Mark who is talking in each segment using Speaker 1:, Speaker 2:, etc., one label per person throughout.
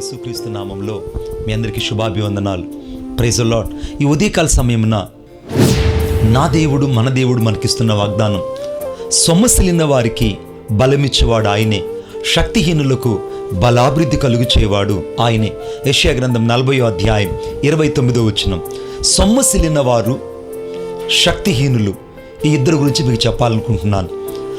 Speaker 1: యేసుక్రీస్తు నామంలో మీ అందరికీ శుభాభివందనాలు. ప్రైజ్ లాట్ ఈ ఉదయకాల సమయమున నా దేవుడు మన దేవుడు మనకిస్తున్న వాగ్దానం సొమ్మసిలిన వారికి బలమిచ్చేవాడు ఆయనే శక్తిహీనులకు బలాభివృద్ధి కలుగు చేయవాడు ఆయనే. యశ్యా గ్రంథం నలభయో అధ్యాయం ఇరవై తొమ్మిదో వచ్చినం సొమ్మసిలిన వారు శక్తిహీనులు. ఈ ఇద్దరు గురించి మీకు చెప్పాలనుకుంటున్నాను.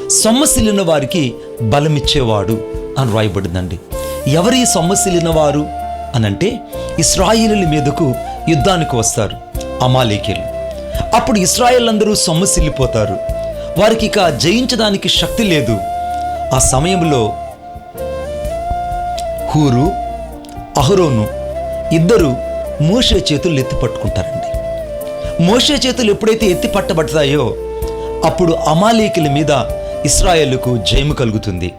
Speaker 1: సొమ్మసిలిన వారికి బలమిచ్చేవాడు అని రాయబడిందండి. ఎవరి సొమ్మసిలిన వారు అనంటే ఇస్రాయిలుల మీదకు యుద్ధానికి వస్తారు అమాలేకీలు అప్పుడు ఇస్రాయేల్ అందరూ సొమ్మసిల్లిపోతారు వారికి ఇక జయించడానికి శక్తి లేదు. ఆ సమయంలో హూరు అహరోను ఇద్దరు మోషే చేతులు ఎత్తి పట్టుకుంటారండి. మోషే చేతులు ఎప్పుడైతే ఎత్తి పట్టబడతాయో అప్పుడు అమాలేకుల మీద ఇస్రాయేల్కు జయము కలుగుతుంది.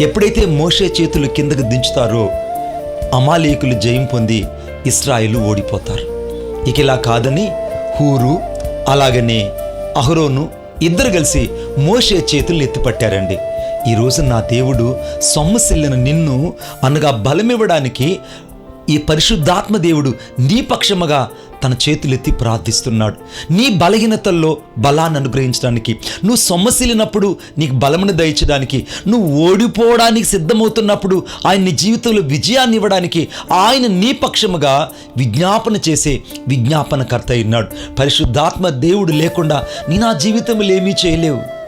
Speaker 1: ఎప్పుడైతే మోషే చేతులు కిందకు దించుతారో అమాలేకులు జయం పొంది ఇస్రాయిలు ఓడిపోతారు. ఇక ఇలా కాదని హూరు అలాగనే అహరోను ఇద్దరు కలిసి మోషే చేతులు ఎత్తిపట్టారండి. ఈరోజు నా దేవుడు సొమ్మసిల్లిన నిన్ను అనగా బలమివ్వడానికి ఈ పరిశుద్ధాత్మ దేవుడు నీ పక్షముగా తన చేతులెత్తి ప్రార్థిస్తున్నాడు. నీ బలహీనతల్లో బలాన్ని అనుగ్రహించడానికి నువ్వు సొమ్మసిలినప్పుడు నీకు బలమును దయచడానికి నువ్వు ఓడిపోవడానికి సిద్ధమవుతున్నప్పుడు ఆయన నీ జీవితంలో విజయాన్ని ఇవ్వడానికి ఆయన నీ పక్షముగా విజ్ఞాపన చేసే విజ్ఞాపనకర్త అయినాడు. పరిశుద్ధాత్మ దేవుడు లేకుండా నీ నా జీవితంలో ఏమీ చేయలేవు.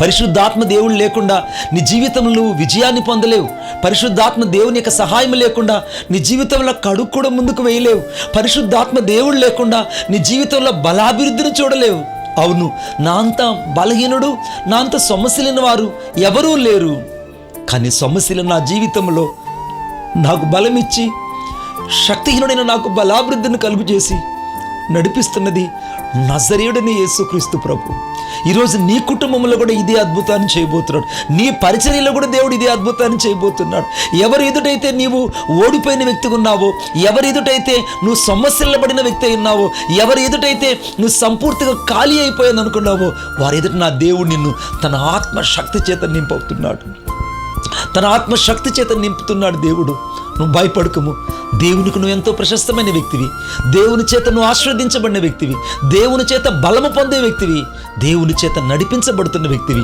Speaker 1: పరిశుద్ధాత్మ దేవుడు లేకుండా నీ జీవితంలో నువ్వు విజయాన్ని పొందలేవు. పరిశుద్ధాత్మ దేవుని యొక్క సహాయం లేకుండా నీ జీవితంలో కడుగు కూడా ముందుకు వేయలేవు. పరిశుద్ధాత్మ దేవుడు లేకుండా నీ జీవితంలో బలాభివృద్ధిని చూడలేవు. అవును నా అంత బలహీనుడు నా అంత సొమ్మసిలిన వారు ఎవరూ లేరు. కానీ సమస్యలు నా జీవితంలో నాకు బలమిచ్చి శక్తిహీనుడైన నాకు బలాభివృద్ధిని కలుగు చేసి నడిపిస్తున్నది నజరేయుడని యేసుక్రీస్తు ప్రభు. ఈరోజు నీ కుటుంబంలో కూడా ఇదే అద్భుతాన్ని చేయబోతున్నాడు. నీ పరిచర్యలో కూడా దేవుడు ఇదే అద్భుతాన్ని చేయబోతున్నాడు. ఎవరి ఎదుటైతే నీవు ఓడిపోయిన వ్యక్తిగా ఉన్నావో ఎవరి ఎదుటైతే నువ్వు సమస్యలబడిన వ్యక్తి ఉన్నావో ఎవరి ఎదుటైతే నువ్వు సంపూర్తిగా ఖాళీ అయిపోయింది అనుకున్నావో వారి ఎదుట నా దేవుడు నిన్ను తన ఆత్మ శక్తి చేత నింపవుతున్నాడు తన ఆత్మశక్తి చేత నింపుతున్నాడు దేవుడు. నువ్వు భయపడకము. దేవునికి నువ్వు ఎంతో ప్రశస్తమైన వ్యక్తివి. దేవుని చేత నువ్వు ఆశీర్వదించబడిన వ్యక్తివి. దేవుని చేత బలము పొందే వ్యక్తివి. దేవుని చేత నడిపించబడుతున్న వ్యక్తివి.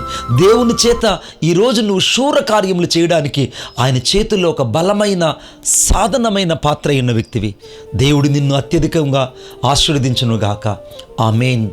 Speaker 1: దేవుని చేత ఈరోజు నువ్వు శూర కార్యములు చేయడానికి ఆయన చేతుల్లో ఒక బలమైన సాధనమైన పాత్ర అయిన వ్యక్తివి. దేవుడు నిన్ను అత్యధికంగా ఆశీర్వదించునుగాక ఆమెన్.